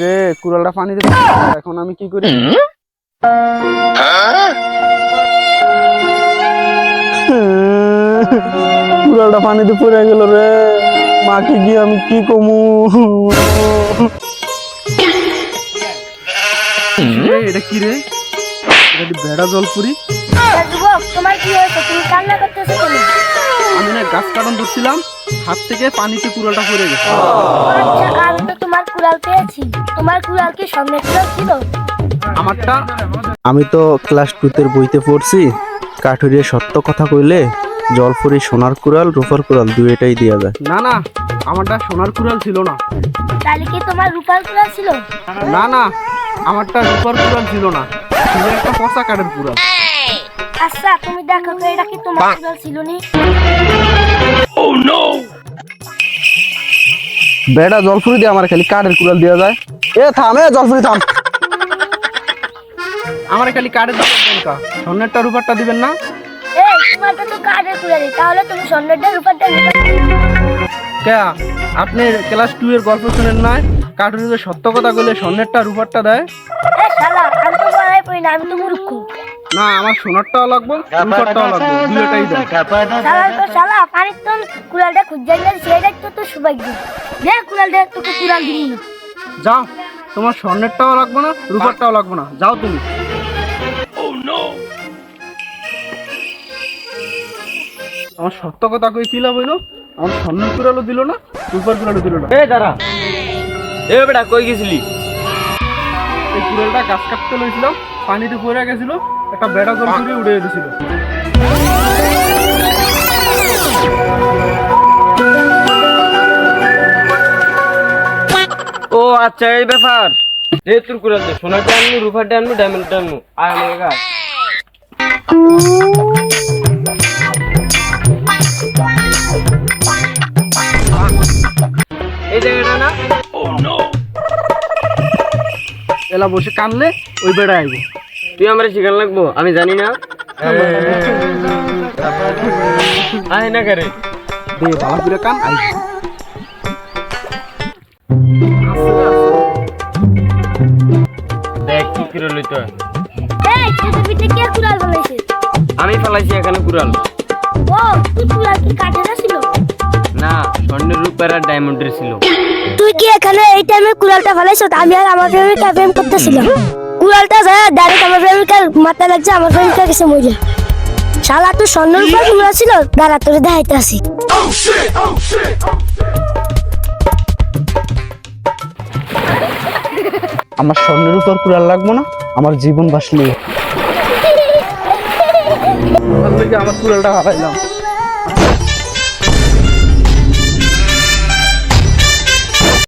রে কুড়ালটা পানিতে এখন আমি কি করি? কুড়ালটা পানিতে পড়ে গেল রে। মাকে গিয়ে আমি কি কমু? এটা কি রে? এটা কি বেড়া জলপুরি? তা যুবক তোমার কি হয়েছে? তুমি কান্না করতেছো কেন? আমি না গাছ কাটন ধরছিলাম। হাত থেকে পানিতে কুড়ালটা পড়ে গেছে। আচ্ছা আমি তো তোমার কুড়াল পেয়েছি। তোমার কুড়াল কি স্বর্ণের কুড়াল ছিল? আমারটা আমি তো ক্লাস টুতের বইতে পড়ছি। কাঠুরিয়া সত্য কথা কইলে জলপুরি সোনার কুড়াল রূপার কুড়াল দুইটাই দেওয়া যায়। না না আমারটা সোনার কুড়াল ছিল না। তাহলে কি তোমার রূপার কুড়াল ছিল? না না আমারটা রূপার কুড়াল ছিল না। ছিল একটা পচা কাঠের কুড়াল। আচ্ছা তুমি দেখো তো এটা কি তোমার ছিল নি বেড়া জলপুরি দিয়ে আমার খালি কাঠের কুড়াল দেওয়া যায়। এ থাম এ জলপুরি থাম। আমার খালি কাঠের দেন কা স্বর্ণেরটা রূপারটা দিবেন না? এই তোমারটা তো কাঠের কুড়ালি তাহলে তুমি স্বর্ণেরটা রূপারটা নিবে কে আপনি ক্লাস টু এর গল্প শুনেন না? কাঠুরিতে সত্য কথা বলে স্বর্ণেরটা রূপারটা দেয়? এ শালা আমি তো বলাই পড়ি না আমি তো মূর্খ। না আমার সোনারটাও লাগবে রূপারটাও লাগবে দুইটাই দেয় শালা তো শালা পানির তো কুড়ালটা খুঁজে গেলে সেটাই তো তোর সৌভাগ্য। দে কুড়াল দে তোকে কুড়াল দিবি। না যাও তোমার স্বর্ণেরটাও লাগবে না রূপারটাও লাগবে না যাও তুমি। আমার সত্য কথা কই কি লাভ হইল? আমার স্বর্ণের কুড়ালও দিল না রূপার কুড়ালও দিল না। এ দাঁড়া। এ বেটা কই গেছিলি? এই কুড়ালটা গাছ কাটতে লইছিলাম, পানিতে পড়ে গেছিল, একটা বেড়া জল করে উড়ে গেছিল ও আচ্ছা এই ব্যাপার। এ তোর দে সোনাটা আনব রুফাটা আনব ডায়মন্ডটা আনব আয় আমার গা। এলা বসে কানলে ওই বেড়া আইব। তুই আমার শিখান লাগবো? আমি জানি না। আয় না করে। দে ভালো করে কান আইব দেখ কি করে লইতো এই তোদের পিঠে কে কুড়াল বানাইছে? আমি ফেলাইছি এখানে কুড়াল। ও তুই কুড়াল কি কাঠের ছিল? না স্বর্ণের রূপের আর ডায়মন্ডের ছিল। তুই কি এখানে এই টাইমে কুড়ালটা ফেলাইছ আমি আর আমার প্রেমিকা প্রেম করতেছিলাম। কুড়ালটা যায় ডাইরেক্ট আমার প্রেমিকার মাথায় লাগছে আমার প্রেমিকা গেছে মজা শালা তুই স্বর্ণের উপর কুড়াল ছিল? দাঁড়া তোরে দেখাইতে আসি। আমার স্বর্ণের উপর কুড়াল লাগবো না আমার জীবন বাঁচলে আমার কুড়ালটা হারাইলাম